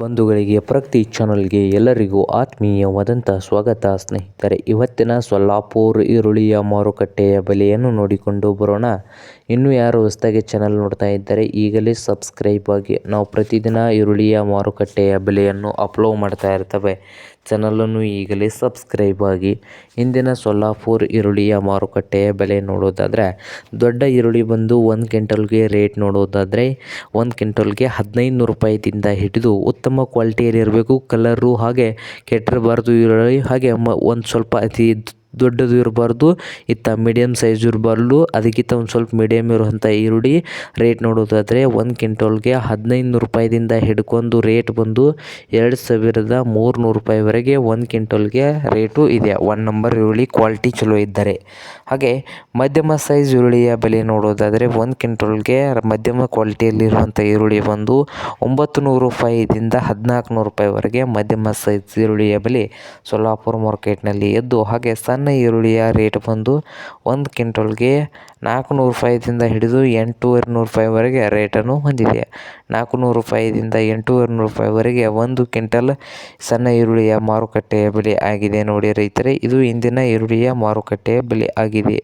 ಬಂಧುಗಳಿಗೆ, ಪ್ರಗತಿ ಚಾನಲ್ಗೆ ಎಲ್ಲರಿಗೂ ಆತ್ಮೀಯವಾದಂಥ ಸ್ವಾಗತ. ಸ್ನೇಹಿತರೆ, ಇವತ್ತಿನ ಸೊಲ್ಲಾಪುರ ಈರುಳ್ಳಿಯ ಮಾರುಕಟ್ಟೆಯ ಬೆಲೆಯನ್ನು ನೋಡಿಕೊಂಡು ಬರೋಣ. ಇನ್ನೂ ಯಾರು ಹೊಸದಾಗಿ ಚಾನಲ್ ನೋಡ್ತಾ ಇದ್ದರೆ, ಈಗಲೇ ಸಬ್ಸ್ಕ್ರೈಬ್ ಆಗಿ. ನಾವು ಪ್ರತಿದಿನ ಈರುಳ್ಳಿಯ ಮಾರುಕಟ್ಟೆಯ ಬೆಲೆಯನ್ನು ಅಪ್ಲೋಡ್ ಮಾಡ್ತಾ ಇರ್ತವೆ. ಚಾನಲನ್ನು ಈಗಲೇ ಸಬ್ಸ್ಕ್ರೈಬ್ ಆಗಿ. ಇಂದಿನ ಸೊಲ್ಲಾಪುರ ಈರುಳ್ಳಿಯ ಮಾರುಕಟ್ಟೆಯ ಬೆಲೆ ನೋಡೋದಾದರೆ, ದೊಡ್ಡ ಈರುಳ್ಳಿ ಬಂದು ಒಂದು ಕ್ವಿಂಟಲ್ಗೆ ರೇಟ್ ನೋಡೋದಾದರೆ, ಒಂದು ಕ್ವಿಂಟಲ್ಗೆ ಹದಿನೈದು ರೂಪಾಯಿದಿಂದ ಹಿಡಿದು ಉತ್ತಮ ಕ್ವಾಲಿಟಿಯಲ್ಲಿ ಇರಬೇಕು ಕಲರು ಹಾಗೆ ಕೆಟ್ಟಿರಬಾರ್ದು ಈರುಳ್ಳಿ ಹಾಗೆ ಮ ಒಂದು ಸ್ವಲ್ಪ ಅತಿ ದೊಡ್ಡದು ಇರಬಾರ್ದು, ಇತ್ತ ಮೀಡಿಯಮ್ ಸೈಜ್ ಇರಬಾರ್ದು. ಅದಕ್ಕಿಂತ ಒಂದು ಸ್ವಲ್ಪ ಮೀಡಿಯಮ್ ಇರುವಂಥ ಈರುಳ್ಳಿ ರೇಟ್ ನೋಡೋದಾದರೆ ಒಂದು ಕ್ವಿಂಟೋಲ್ಗೆ ಹದಿನೈದು ನೂರು ರೂಪಾಯಿದಿಂದ ಹಿಡ್ಕೊಂಡು ರೇಟ್ ಬಂದು ಎರಡು ಸಾವಿರದ ಮೂರುನೂರು ರೂಪಾಯಿವರೆಗೆ ಒಂದು ಕ್ವಿಂಟಲ್ಗೆ ರೇಟು ಇದೆ. ಒನ್ ನಂಬರ್ ಈರುಳ್ಳಿ ಕ್ವಾಲಿಟಿ ಚಲೋ ಇದ್ದರೆ. ಹಾಗೆ ಮಧ್ಯಮ ಸೈಜ್ ಈರುಳ್ಳಿಯ ಬೆಲೆ ನೋಡೋದಾದರೆ ಒಂದು ಕ್ವಿಂಟೋಲ್ಗೆ ಮಧ್ಯಮ ಕ್ವಾಲಿಟಿಯಲ್ಲಿರುವಂಥ ಈರುಳ್ಳಿ ಬಂದು ಒಂಬತ್ತು ನೂರು ರೂಪಾಯಿದಿಂದ ಹದಿನಾಲ್ಕು ನೂರು ರೂಪಾಯಿವರೆಗೆ ಮಧ್ಯಮ ಸೈಜ್ ಈರುಳ್ಳಿಯ ಬೆಲೆ ಸೊಲ್ಲಾಪುರ ಮಾರ್ಕೆಟ್ನಲ್ಲಿ ಎದ್ದು ಹಾಗೆ ಸಣ್ಣ ಈರುಳ್ಳಿಯ ರೇಟ್ ಬಂದು ಒಂದು ಕ್ವಿಂಟಲ್ಗೆ ನಾಲ್ಕುನೂರು ರೂಪಾಯಿದಿಂದ ಹಿಡಿದು ಎಂಟುವರೆ ನೂರು ರೂಪಾಯಿವರೆಗೆ ರೇಟನ್ನು ಹೊಂದಿದೆ. ನಾಲ್ಕುನೂರು ರೂಪಾಯಿದಿಂದ ಎಂಟುವರೆ ನೂರು ರೂಪಾಯಿವರೆಗೆ ಒಂದು ಕ್ವಿಂಟಲ್ ಸಣ್ಣ ಈರುಳ್ಳಿಯ ಮಾರುಕಟ್ಟೆಯ ಬೆಲೆ ಆಗಿದೆ. ನೋಡಿ ರೈತರೇ, ಇದು ಇಂದಿನ ಈರುಳ್ಳಿಯ ಮಾರುಕಟ್ಟೆಯ ಬೆಲೆ ಆಗಿದೆ.